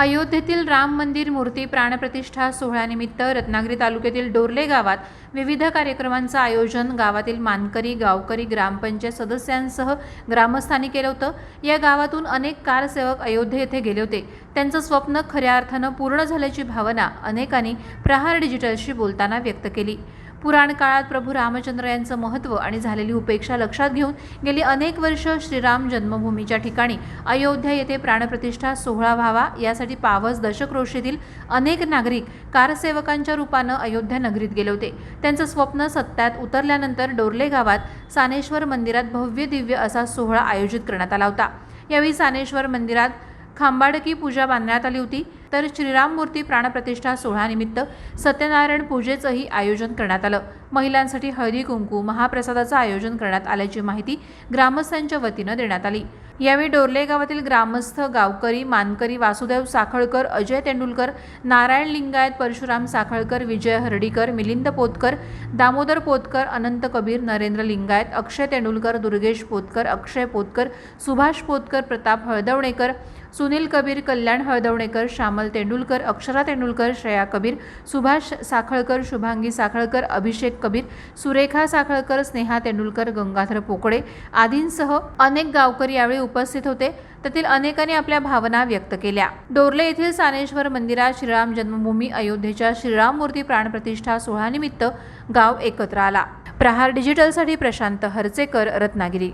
अयोध्येतील राम मंदिर मूर्ती प्राणप्रतिष्ठा सोहळ्यानिमित्त रत्नागिरी तालुक्यातील डोरले गावात विविध कार्यक्रमांचं आयोजन गावातील मानकरी गावकरी ग्रामपंचायत सदस्यांसह ग्रामस्थांनी केलं होतं. या गावातून अनेक कारसेवक अयोध्ये येथे गेले होते. त्यांचं स्वप्न खऱ्या अर्थानं पूर्ण झाल्याची भावना अनेकांनी प्रहार डिजिटलशी बोलताना व्यक्त केली. पुराण काळात प्रभू रामचंद्र यांचं महत्त्व आणि झालेली उपेक्षा लक्षात घेऊन गेली अनेक वर्ष श्रीराम जन्मभूमीच्या ठिकाणी अयोध्या येथे प्राणप्रतिष्ठा सोहळा व्हावा यासाठी पावस दशक्रोशीतील अनेक नागरिक कारसेवकांच्या रूपानं अयोध्या नगरीत गेले होते. त्यांचं स्वप्न सत्यात उतरल्यानंतर डोरले गावात सानेश्वर मंदिरात भव्य दिव्य असा सोहळा आयोजित करण्यात आला होता. यावेळी सानेश्वर मंदिरात खांबाडकी पूजा बांधण्यात आली होती. तर श्रीराम मूर्ती प्राणप्रतिष्ठा सोहळ्यानिमित्त सत्यनारायण पूजेचंही आयोजन करण्यात आलं. महिलांसाठी हळदी कुंकू महाप्रसादाचं आयोजन करण्यात आल्याची माहिती ग्रामस्थांच्या वतीनं देण्यात आली. यावेळी डोरले गावातील ग्रामस्थ गावकरी मानकरी वासुदेव साखळकर अजय तेंडुलकर नारायण लिंगायत परशुराम साखळकर विजय हर्डीकर मिलिंद पोतकर दामोदर पोतकर अनंत कबीर नरेंद्र लिंगायत अक्षय तेंडुलकर दुर्गेश पोतकर अक्षय पोतकर सुभाष पोतकर प्रताप हळदवणेकर सुनील कबीर कल्याण हळदवणेकर श्यामल तेंडुलकर अक्षरा तेंडुलकर श्रेया कबीर सुभाष साखळकर शुभांगी साखळकर अभिषेक कबीर सुरेखा साखळकर स्नेहा तेंडुलकर गंगाधर पोकळे आदींसह अनेक गावकरी यावेळी उपस्थित होते. त्यातील अनेकांनी आपल्या भावना व्यक्त केल्या. डोरले येथील सानेश्वर मंदिरात श्रीराम जन्मभूमी अयोध्येच्या श्रीराम मूर्ती प्राणप्रतिष्ठा सोहळ्यानिमित्त गाव एकत्र आला. प्रहार डिजिटलसाठी प्रशांत हरचेकर रत्नागिरी.